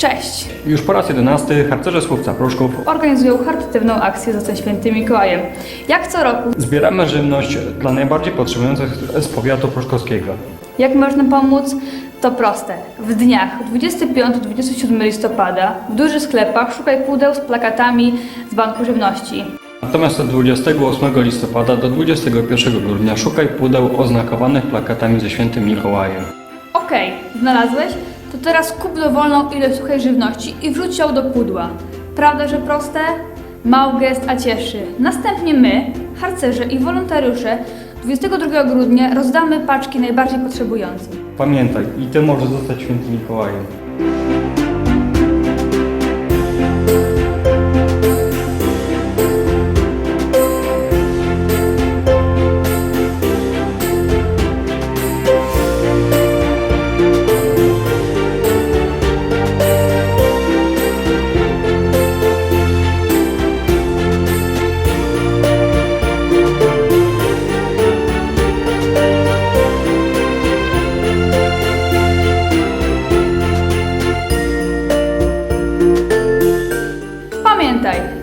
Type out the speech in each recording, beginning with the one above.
Cześć! Już po raz jedenasty harcerze Słówca Pruszków Organizują charytatywną akcję Zostań Świętym Mikołajem. Jak co roku. zbieramy żywność dla najbardziej potrzebujących z powiatu pruszkowskiego. Jak można pomóc? To proste. W dniach 25-27 listopada w dużych sklepach szukaj pudeł z plakatami z Banku Żywności. Natomiast od 28 listopada do 21 grudnia szukaj pudeł oznakowanych plakatami ze świętym Mikołajem. Okej, znalazłeś? To teraz kup dowolną ilość suchej żywności i wrzuć ją do pudła. Prawda, że proste? Mały gest, a cieszy. Następnie my, harcerze i wolontariusze 22 grudnia rozdamy paczki najbardziej potrzebującym. Pamiętaj, i ty możesz zostać świętym Mikołajem.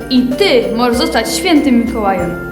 I ty możesz zostać świętym Mikołajem.